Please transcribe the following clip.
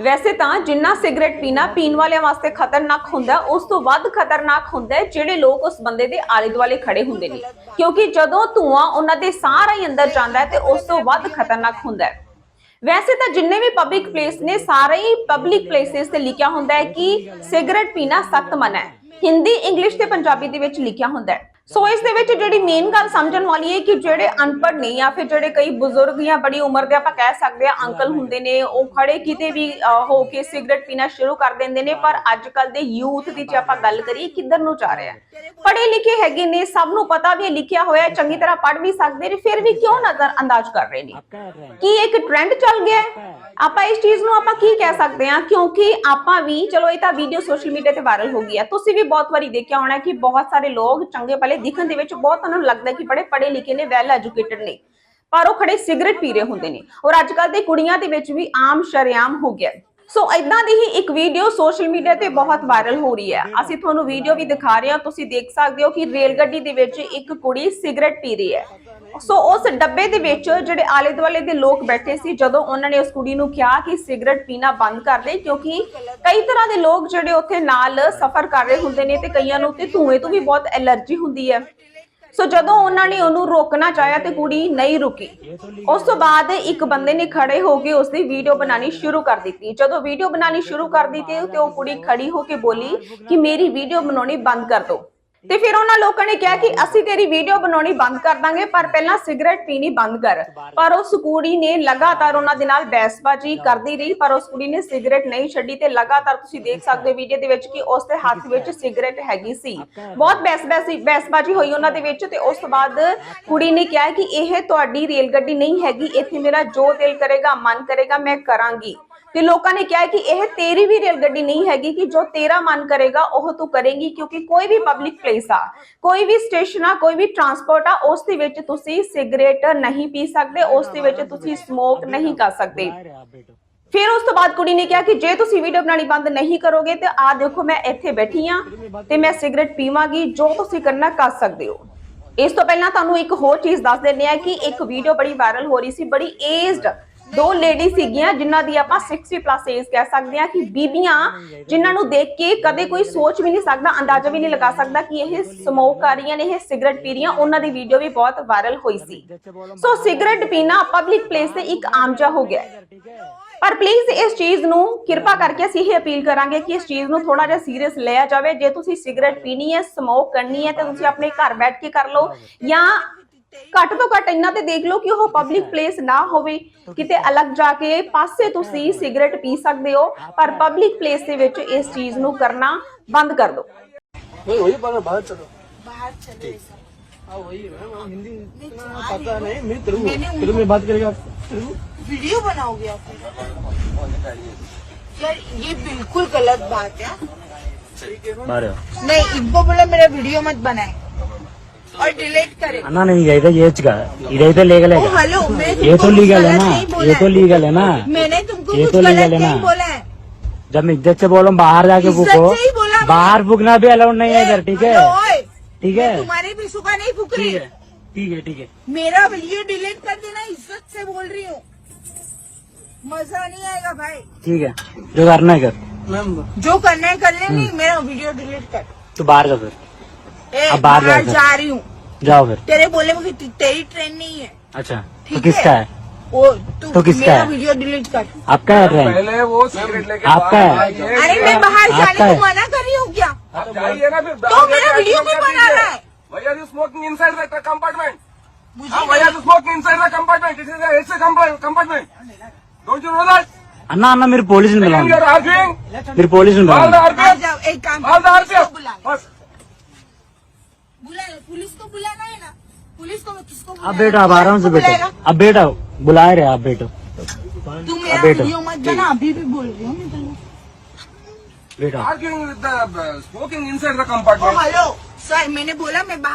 ਵੈਸੇ ਤਾਂ ਜਿੰਨਾ ਸਿਗਰਟ ਪੀਣਾ ਪੀਣ ਵਾਲਿਆਂ ਵਾਸਤੇ ਖਤਰਨਾਕ ਹੁੰਦਾ, ਉਸ ਤੋਂ ਵੱਧ ਖਤਰਨਾਕ ਹੁੰਦਾ ਹੈ ਜਿਹੜੇ ਲੋਕ ਉਸ ਬੰਦੇ ਦੇ ਆਲੇ ਦੁਆਲੇ ਖੜੇ ਹੁੰਦੇ ਨੇ। ਕਿਉਂਕਿ ਜਦੋਂ ਧੂਆਂ ਉਹਨਾਂ ਦੇ ਸਾਰਾ ਹੀ ਅੰਦਰ ਜਾਂਦਾ ਹੈ ਤੇ ਉਸ ਤੋਂ ਵੱਧ ਖਤਰਨਾਕ ਹੁੰਦਾ ਹੈ। ਵੈਸੇ ਤਾਂ ਜਿੰਨੇ ਵੀ ਪਬਲਿਕ ਪਲੇਸ ਨੇ, ਸਾਰੇ ਹੀ ਪਬਲਿਕ ਪਲੇਸਿਸ ਤੇ ਲਿਖਿਆ ਹੁੰਦਾ ਹੈ ਕਿ ਸਿਗਰਟ ਪੀਣਾ ਸਖਤ ਮਨਾ ਹੈ। ਹਿੰਦੀ ਇੰਗਲਿਸ਼ ਤੇ ਪੰਜਾਬੀ ਦੇ ਵਿੱਚ ਲਿਖਿਆ ਹੁੰਦਾ ਹੈ। ਸੋ ਇਸ ਦੇ ਵਿੱਚ ਜਿਹੜੀ ਮੇਨ ਗੱਲ ਸਮਝਣ ਵਾਲੀ ਹੈ ਕਿ ਜਿਹੜੇ ਅਨਪੜ੍ਹ ਨੇ ਜਾਂ ਫਿਰ ਜਿਹੜੇ ਕਈ ਬਜ਼ੁਰਗ ਜਾਂ ਬੜੀ ਉਮਰ ਦੇ ਆਪਾਂ ਕਹਿ ਸਕਦੇ ਆ ਅੰਕਲ ਹੁੰਦੇ ਨੇ ਉਹ ਖੜੇ ਕਿਤੇ ਵੀ ਹੋ ਕੇ ਸਿਗਰਟ ਪੀਣਾ ਸ਼ੁਰੂ ਕਰ ਦਿੰਦੇ ਨੇ ਪਰ ਅੱਜ ਕੱਲ ਦੇ ਯੂਥ ਦੀ ਜੇ ਆਪਾਂ ਗੱਲ ਕਰੀਏ ਕਿੱਧਰ ਨੂੰ ਜਾ ਰਿਹਾ ਹੈ? ਪੜ੍ਹੇ ਲਿਖੇ ਹੈਗੇ ਨੇ ਸਭ ਨੂੰ ਪਤਾ ਵੀ ਲਿਖਿਆ ਹੋਇਆ ਚੰਗੀ ਤਰ੍ਹਾਂ ਪੜ੍ਹ ਵੀ ਸਕਦੇ ਨੇ ਫਿਰ ਵੀ ਕਿਉਂ ਨਜ਼ਰ ਅੰਦਾਜ਼ ਕਰ ਰਹੇ ਨੇ? ਕੀ ਇੱਕ ਟ੍ਰੈਂਡ ਚੱਲ ਗਿਆ ਆਪਾਂ ਇਸ ਚੀਜ਼ ਨੂੰ ਆਪਾਂ ਕੀ ਕਹਿ ਸਕਦੇ ਹਾਂ? ਕਿਉਂਕਿ ਆਪਾਂ ਵੀ ਚਲੋ ਇਹ ਤਾਂ ਵੀਡੀਓ ਸੋਸ਼ਲ ਮੀਡੀਆ ਤੇ ਵਾਇਰਲ ਹੋ ਗਈ ਹੈ ਤੁਸੀਂ ਵੀ ਬਹੁਤ ਵਾਰੀ ਦੇਖਿਆ ਹੋਣਾ ਕਿ ਬਹੁਤ ਸਾਰੇ ਲੋਕ ਚੰਗੇ ਭਲੇ ਦਿਖਣ ਦੇ ਵਿੱਚ ਬਹੁਤ ਤੁਹਾਨੂੰ ਲੱਗਦਾ ਕਿ ਬੜੇ ਪੜ੍ਹੇ ਲਿਖੇ ਨੇ ਵੈਲ ਐਜੂਕੇਟਡ ਨੇ। ਪਰ ਉਹ ਖੜੇ ਸਿਗਰਟ ਪੀ ਰਹੇ ਹੁੰਦੇ ਨੇ। ਔਰ ਅੱਜ ਕੱਲ ਦੇ ਕੁੜੀਆਂ ਦੇ ਵਿੱਚ ਵੀ ਆਮ ਸ਼ਰੇਆਮ ਹੋ ਗਿਆ। ਸੋ ਇਦਾਂ ਦੀ ਹੀ ਇੱਕ ਵੀਡੀਓ ਸੋਸ਼ਲ ਮੀਡੀਆ ਤੇ ਬਹੁਤ ਵਾਇਰਲ ਹੋ ਰਹੀ ਹੈ। ਅਸੀਂ ਤੁਹਾਨੂੰ ਵੀਡੀਓ ਵੀ ਦਿਖਾ ਰਹੇ ਹਾਂ। ਤੁਸੀਂ ਦੇਖ ਸਕਦੇ ਹੋ ਕਿ ਰੇਲ ਗੱਡੀ ਦੇ ਵਿੱਚ ਇੱਕ ਕੁੜੀ ਸਿਗਰਟ ਪੀ ਰਹੀ ਹੈ। ਸੋ ਉਸ ਡੱਬੇ ਦੇ ਵਿੱਚ ਜਿਹੜੇ ਆਲੇ ਦੁਆਲੇ ਦੇ ਲੋਕ ਬੈਠੇ ਸੀ ਜਦੋਂ ਉਹਨਾਂ ਨੇ ਉਸ ਕੁੜੀ ਨੂੰ ਕਿਹਾ ਕਿ ਸਿਗਰਟ ਪੀਣਾ ਬੰਦ ਕਰ ਦੇ ਕਿਉਂਕਿ ਕਈ ਤਰ੍ਹਾਂ ਦੇ ਲੋਕ ਜਿਹੜੇ ਉੱਥੇ ਨਾਲ ਸਫ਼ਰ ਕਰ ਰਹੇ ਹੁੰਦੇ ਨੇ ਤੇ ਕਈਆਂ ਨੂੰ ਤੇ ਧੂਏ ਤੋਂ ਵੀ ਬਹੁਤ ਐਲਰਜੀ ਹੁੰਦੀ ਹੈ। ਸੋ ਜਦੋਂ ਉਹਨਾਂ ਨੇ ਉਹਨੂੰ ਰੋਕਣਾ ਚਾਹਿਆ ਤੇ ਕੁੜੀ ਨਹੀਂ ਰੁਕੀ। ਉਸ ਤੋਂ ਬਾਅਦ ਇੱਕ ਬੰਦੇ ਨੇ ਖੜੇ ਹੋ ਕੇ ਉਸ ਦੀ ਵੀਡੀਓ ਬਣਾਣੀ ਸ਼ੁਰੂ ਕਰ ਦਿੱਤੀ। ਜਦੋਂ ਵੀਡੀਓ ਬਣਾਣੀ ਸ਼ੁਰੂ ਕਰ ਦਿੱਤੀ ਤੇ ਉਹ ਕੁੜੀ ਖੜੀ ਹੋ ਕੇ ਬੋਲੀ ਕਿ ਮੇਰੀ ਵੀਡੀਓ ਬਣਾਉਣੀ ਬੰਦ ਕਰ ਦਿਓ। ਤੇ ਫਿਰ ਉਹਨਾਂ ਲੋਕਾਂ ਨੇ ਕਿਹਾ ਕਿ ਅਸੀਂ ਤੇਰੀ ਵੀਡੀਓ ਬਣਾਉਣੀ ਬੰਦ ਕਰ ਦਾਂਗੇ, ਪਰ ਪਹਿਲਾਂ ਸਿਗਰਟ ਪੀਣੀ ਬੰਦ ਕਰ। ਪਰ ਉਸ ਕੁੜੀ ਨੇ ਲਗਾਤਾਰ ਉਹਨਾਂ ਦੇ ਨਾਲ ਬਹਿਸਬਾਜ਼ੀ ਕਰਦੀ ਰਹੀ, ਪਰ ਉਸ ਕੁੜੀ ਨੇ ਸਿਗਰਟ ਨਹੀਂ ਛੱਡੀ ਤੇ ਲਗਾਤਾਰ ਤੁਸੀਂ ਦੇਖ ਸਕਦੇ ਹੋ ਵੀਡੀਓ ਦੇ ਵਿੱਚ ਕਿ ਉਸ ਦੇ ਹੱਥ ਵਿੱਚ ਸਿਗਰਟ ਹੈਗੀ ਸੀ। ਬਹੁਤ ਬਹਿਸਬਾਜ਼ੀ ਬਹਿਸਬਾਜ਼ੀ ਹੋਈ ਉਹਨਾਂ ਦੇ ਵਿੱਚ ਤੇ ਉਸ ਤੋਂ ਬਾਅਦ ਕੁੜੀ ਨੇ ਕਿਹਾ ਕਿ ਇਹ ਤੁਹਾਡੀ ਰੇਲ ਗੱਡੀ ਨਹੀਂ ਹੈਗੀ, ਇੱਥੇ ਮੇਰਾ ਜੋ ਦਿਲ ਕਰੇਗਾ, ਮਨ ਕਰੇਗਾ, ਮੈਂ ਕਰਾਂਗੀ। ਤੇ ਲੋਕਾਂ ਨੇ ਕਿਹਾ ਕਿ ਇਹ ਤੇਰੀ ਵੀ ਰੇਲ ਗੱਡੀ ਨਹੀਂ ਹੈਗੀ ਕਿ ਜੋ ਤੇਰਾ ਮਨ ਕਰੇਗਾ, ਉਹ ਤੂੰ ਕਰੇਂਗੀ, ਕਿਉਂਕਿ ਕੋਈ ਵੀ ਪਬਲਿਕ ਪਲੇਸ ਆ, ਕੋਈ ਵੀ ਸਟੇਸ਼ਨ ਆ, ਕੋਈ ਵੀ ਟਰਾਂਸਪੋਰਟ ਆ, ਉਸ ਦੇ ਵਿੱਚ ਤੁਸੀਂ ਸਿਗਰਟ ਨਹੀਂ ਪੀ ਸਕਦੇ, ਉਸ ਦੇ ਵਿੱਚ ਤੁਸੀਂ ਸਮੋਕ ਨਹੀਂ ਕਰ ਸਕਦੇ। ਫਿਰ ਉਸ ਤੋਂ ਬਾਅਦ ਕੁੜੀ ਨੇ ਕਿਹਾ ਕਿ ਜੇ ਤੁਸੀਂ ਵੀਡੀਓ ਬਣਾਣੀ ਬੰਦ ਨਹੀਂ ਕਰੋਗੇ, ਤੇ ਆ ਦੇਖੋ ਮੈਂ ਇੱਥੇ ਬੈਠੀ ਆ ਤੇ ਮੈਂ ਸਿਗਰਟ ਪੀਵਾਂਗੀ, ਜੋ ਤੁਸੀਂ ਕਰਨਾ ਕਰ ਸਕਦੇ ਹੋ। ਇਸ ਤੋਂ ਪਹਿਲਾਂ ਤੁਹਾਨੂੰ ਇੱਕ ਹੋਰ ਚੀਜ਼ ਦੱਸ ਦਿੰਦੇ ਆ ਕਿ ਇੱਕ ਵੀਡੀਓ ਬੜੀ ਵਾਇਰਲ ਹੋ ਰਹੀ ਸੀ, ਬੜੀ ਏਜਡ ਦੋ ਲੇਡੀ ਸੀਗੀਆਂ, ਜਿਨ੍ਹਾਂ ਦੀ ਆਪਾਂ 60 ਪਲੱਸ ਏਜ ਕਹਿ ਸਕਦੇ ਆ ਕਿ ਬੀਬੀਆਂ, ਜਿਨ੍ਹਾਂ ਨੂੰ ਦੇਖ ਕੇ ਕਦੇ ਕੋਈ ਸੋਚ ਵੀ ਨਹੀਂ ਸਕਦਾ, ਅੰਦਾਜ਼ਾ ਵੀ ਨਹੀਂ ਲਗਾ ਸਕਦਾ ਕਿ ਇਹ ਸਮੋਕ ਕਰ ਰਹੀਆਂ ਨੇ, ਇਹ ਸਿਗਰਟ ਪੀ ਰਹੀਆਂ। ਉਹਨਾਂ ਦੀ ਵੀਡੀਓ ਵੀ ਬਹੁਤ ਵਾਇਰਲ ਹੋਈ ਸੀ। ਸੋ ਸਿਗਰਟ ਪੀਣਾ ਪਬਲਿਕ ਪਲੇਸ ਤੇ ਇੱਕ ਆਮ ਜਿਹਾ ਹੋ ਗਿਆ। ਪਰ ਪਲੀਜ਼ ਇਸ ਚੀਜ਼ ਨੂੰ ਕਿਰਪਾ ਕਰਕੇ ਅਸੀਂ ਇਹ ਅਪੀਲ ਕਰਾਂਗੇ ਕਿ ਇਸ ਚੀਜ਼ ਨੂੰ ਥੋੜਾ ਜਿਹਾ ਸੀਰੀਅਸ ਲਿਆ ਜਾਵੇ। ਜੇ ਤੁਸੀਂ ਸਿਗਰਟ ਪੀਣੀ ਹੈ ਸਮੋਕ ਕਰਨੀ ਹੈ, ਤੇ ਤੁਸੀਂ ਆਪਣੇ ਘਰ ਬੈਠ ਕੇ ਕਰ ਲਓ। ਜਾਂ ਘੱਟ ਤੋਂ ਘੱਟ ਇੰਨਾ ਤੇ ਦੇਖ ਲਓ ਕਿ ਉਹ ਪਬਲਿਕ ਪਲੇਸ ਨਾ ਹੋਵੇ ਕਿਤੇ ਅਲੱਗ ਜਾ ਕੇ ਪਾਸੇ ਤੁਸੀਂ ਸਿਗਰਟ ਪੀ ਸਕਦੇ ਹੋ ਪਰ ਪਬਲਿਕ ਪਲੇਸ ਦੇ ਵਿੱਚ ਇਸ ਚੀਜ਼ ਨੂੰ ਕਰਨਾ ਬੰਦ ਕਰ ਦਿਓ वही वही बाहर बाहर चलो बाहर चले हाँ वही है वो हिंदी इतना पता नहीं मैं तेलुगु तेलुगु में बात करेगा तेलुगु वीडियो बनाओगे आप यार ये बिल्कुल गलत बात है नहीं इनको बोला मेरा वीडियो मत बनाए और डिलीट करें। ना नहीं इधर ये का इधर लीगल है। हेलो ये तो लीगल है तो तो ना। ये तो लीगल है ना। मैंने तुमको ये तो लीगल है ना। बोला जब मैं इज़्ज़त से बोलो बाहर जाके फूको। बाहर फूकना भी अलाउड नहीं है इधर ठीक है? ठीक है? तुम्हारे भी सुखा नहीं फूक रही। है ठीक है ठीक है। मेरा वीडियो डिलीट कर देना इज़्ज़त से बोल रही हूँ। मज़ा नहीं आएगा भाई। ठीक है जो करना है कर। जो करना है कर ले नहीं मेरा वीडियो डिलीट कर। तो बाहर का फिर। अब बाहर बाहर जा, जा रही हूँ जाओ फिर तेरे बोले में कि तेरी ट्रेन नहीं है अच्छा तो ठीक किसका है। है वो तू तो किसका मेरा है? वीडियो डिलीट कर आपका है ट्रेन पहले वो सिगरेट लेके आपका बाहर है? आइए। अरे मैं बाहर आपका जाने है? को मना कर रही हूँ क्या आप जाइए ना फिर तो मेरा वीडियो क्यों बना रहा है भैया you smoking inside the compartment मुझे हाँ भैया you smoking inside the compartment this is AC compartment don't you know that అన్నా అన్న మీరు పోలీసుని यू పిలవండి आर आर्ग्यूइंग మీరు పోలీసుని ऑल द పిలవండి पुलिस को किसको अब बुलाना बैठो है? आप आराम से किसको बैठो बुलाएगा? अब बैठो बुला रहे आप बैठो तू मेरा अब बैठो। वीडियो मत बना अभी भी बोल रही हूँ मैं तेरे बैठो arguing with the smoking inside the को। ओ कंपार्टमेंट हेलो सर मैंने बोला मैं बाहर